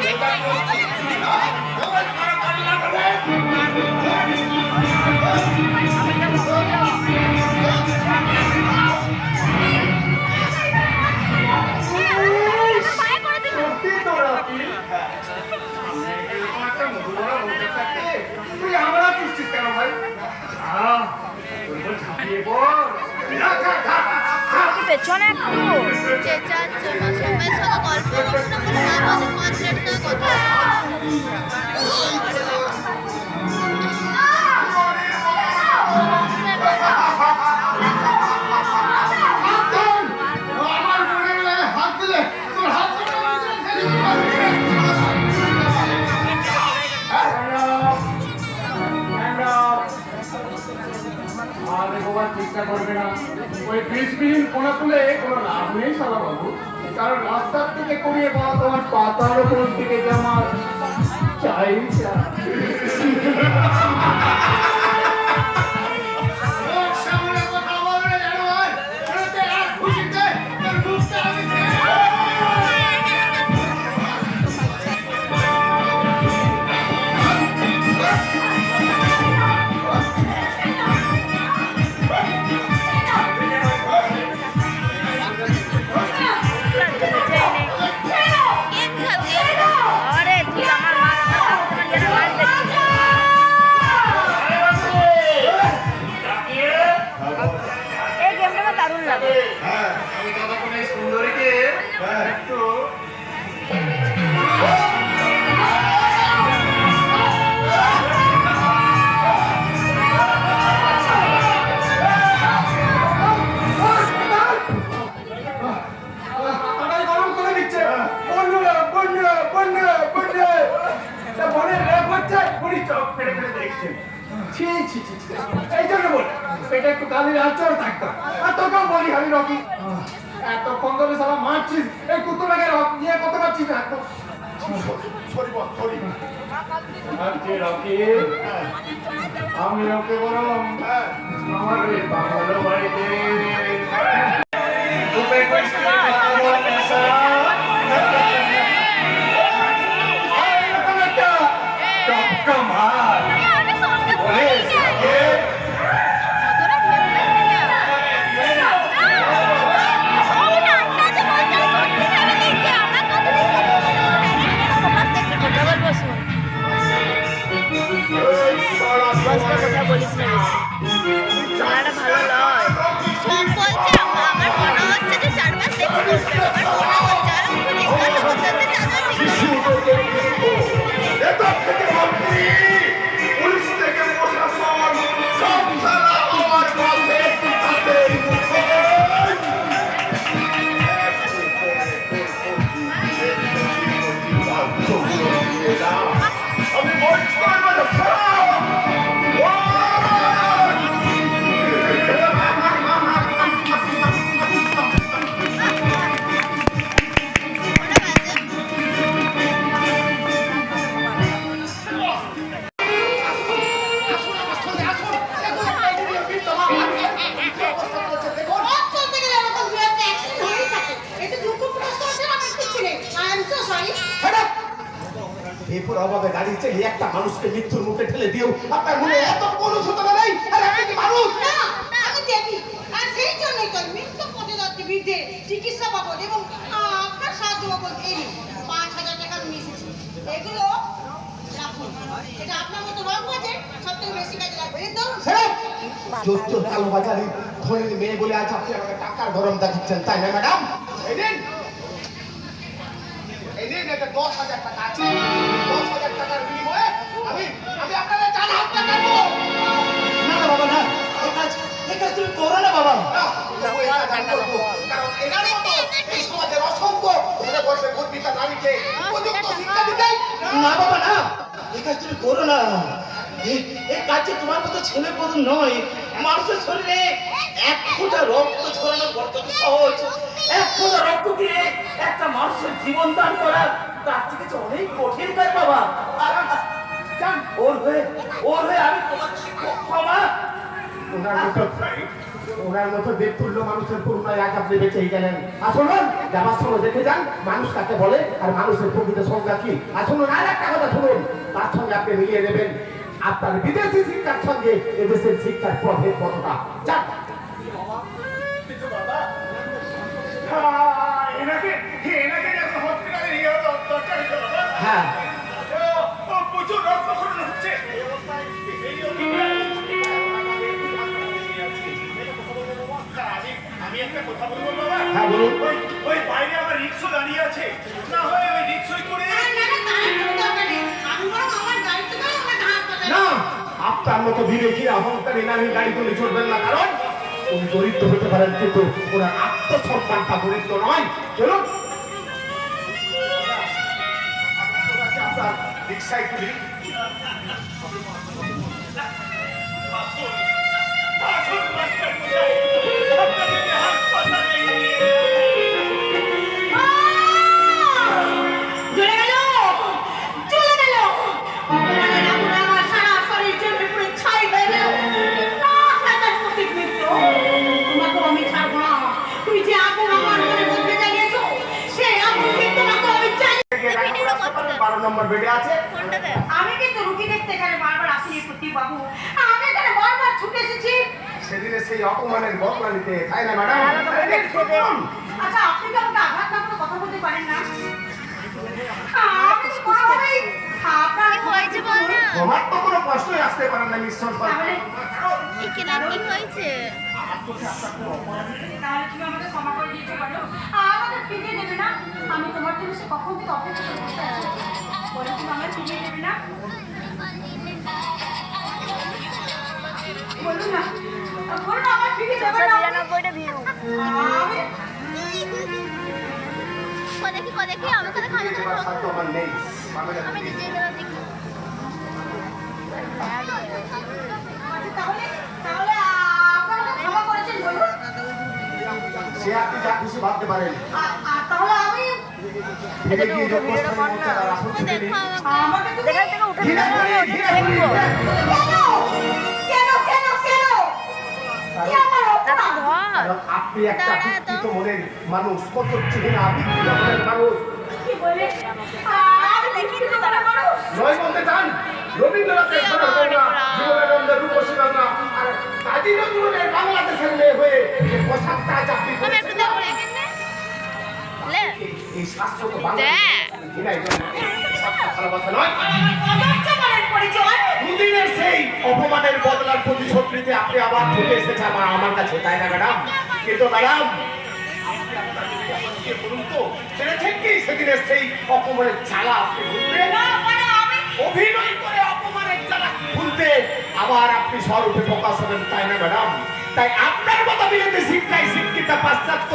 Thank you. পেছনে একটু। চেঁচাচ্ছ না সবাই সাথে গল্প করছ না বলে না কথা চেষ্টা করবে না ওই বিষবিহীন কোনা তুলে কোনো লাভ নেই সারা বাবু কারণ রাস্তার থেকে করিয়ে পাওয়া তোমার পাতার উপর থেকে যে আমার চাই চাই পেটে একটু কালির আচর থাকতাম আর তোকেও বলি আমি রকি। এতক্ষণ ধরে সারা মারছিস এই কুতুরাকে রক নিয়ে কত পারছিস না? রকি। আমি ওকে বরং আমার ওই বাংলো বাড়িতে এরপর অভাবে গাড়ি চালিয়ে একটা মানুষকে মৃত্যুর মুখে ঠেলে দিও আপনার মনে এত কোনো ছোটনা নেই? আর আপনি কি মানুষ? না আমি দেবী। আর সেই জন্যই তো মৃত্যু পথে যাচ্ছে চিকিৎসা বাবদ এবং আপনার সাহায্য বাবদ এই পাঁচ হাজার টাকা আমি এসেছি। এগুলো এটা আপনার মতো রং আছে সব থেকে বেশি কাজে লাগবে। এই ধরুন। যোগ্য কালোবাজারি ধনীর মেয়ে বলে আজ আপনি আমাকে টাকার গরম দেখাচ্ছেন তাই না ম্যাডাম? এই নিন। এই নিন এটা দশ হাজার টাকা আছে। কাজ তুমি করো না বাবা। কাজ। কারণ এনার মতো এই সমাজের অসংখ্য ঘরে বসে গর্বিতা নারীকে উপযুক্ত শিক্ষা দিতে। না বাবা না। এই কাজ তুমি করো না। এই- এই তোমার মতো ছেলে পদ নয় মানুষের শরীরে এক ফোঁটা রক্ত ছড়ানো বড্ড সহজ। এক ফোঁটা রক্ত দিয়ে একটা মানুষের জীবন দান করা তার থেকে অনেক কঠিন কাজ বাবা। আর ওর হয়ে ওর হয়ে আমি ওনার মতো ওনার মতো দেবতুল্য মানুষের করুণায় আজ আপনি বেঁচেই গেলেন। আসুন যাবার সময় দেখে যান মানুষ কাকে বলে আর মানুষের প্রকৃত সংজ্ঞা কি। আসুন আর একটা কথা শুনুন তার সঙ্গে আপনি মিলিয়ে নেবেন। আপনার বিদেশি শিক্ষার সঙ্গে এদেশের শিক্ষার প্রভেদ কতটা? বাবা হ্যাঁ, আপনার মতো বিবেকী অহংকারী নারী গাড়ি তুলে চলবেন না, কারণ উনি দরিদ্র হতে পারেন, কিন্তু ওনার আত্মসম্মানটা দরিদ্র নয়। চলুন। আপনার রিক্সায় তুলি। রুগী দেখতে এখানে? বারবার আসিনি প্রতীক বাবু। আমি এখানে বারবার ছুটে এসেছি। সেদিনে সেই অপমানের বদলা নিতে তাই না ম্যাডাম? আচ্ছা আপনি তো আমাকে আঘাত না কথা বলতে পারেন না? আমি আপনার কি হয়েছে বল না। তোমার তো কোনো কষ্টই আসতে পারে না নিঃসন্তান কি হয়েছে? তাহলে তুমি আমাকে ক্ষমা করে দিয়েছ বলো। ফিরিয়ে দেবে না? আমি তোমার জন্য সে কখন থেকে অপেক্ষা করে বসে আছি বলে তুমি আমাকে ফিরিয়ে দেবে না বলুন না বলুন না আমার ফিরিয়ে দেবে না? দেখি দেখি আমি নেই বাংলা আমি নিজে দেখি। তাহলে তাহলে আপনারা আমাকে ক্ষমা করেছেন বলুন। সে আপনি যা খুশি ভাবতে পারেন। তাহলে আমি ফিরে গিয়ে উঠো, ভিডিওটা কর না। আসুন ও দেখো আমাকে থেকে উঠে আপনি একটা দাঁড়া মনের মানুষ কত চিহ্না বিকৃত মনের মানুষ কি বলে আমি দেখি। তো তারা মানুষ নয়। বলতে চান রবীন্দ্রনাথের কি সোনার আমার কন্যা, প্রাণ। জীবনানন্দের রূপসী কন্যা, আর কাজী নজরুলের বাংলাদেশের মেয়ে হয়ে পোশাকটা চাকরি এই শাস্ত্র তো বাংলা ভালোবাসা নয়। দুদিনের সেই অপমানের বদলার প্রতিশোধ আপনি আবার চলে এসেছে আমার আমার কাছে তাই না ম্যাডাম? কিন্তু ম্যাডাম আপনি আপনার নিজেকে বলুন তো ছেড়েছেন কি? সেদিনের সেই অপমানের জ্বালা আপনি ভুলতে না মানে অভিনয় করে অপমানের জ্বালা ভুলতে আবার আপনি স্বরূপে প্রকাশ হবেন তাই না ম্যাডাম? তাই আপনার মতো বিরোধী শিক্ষায় শিক্ষিত পাশ্চাত্য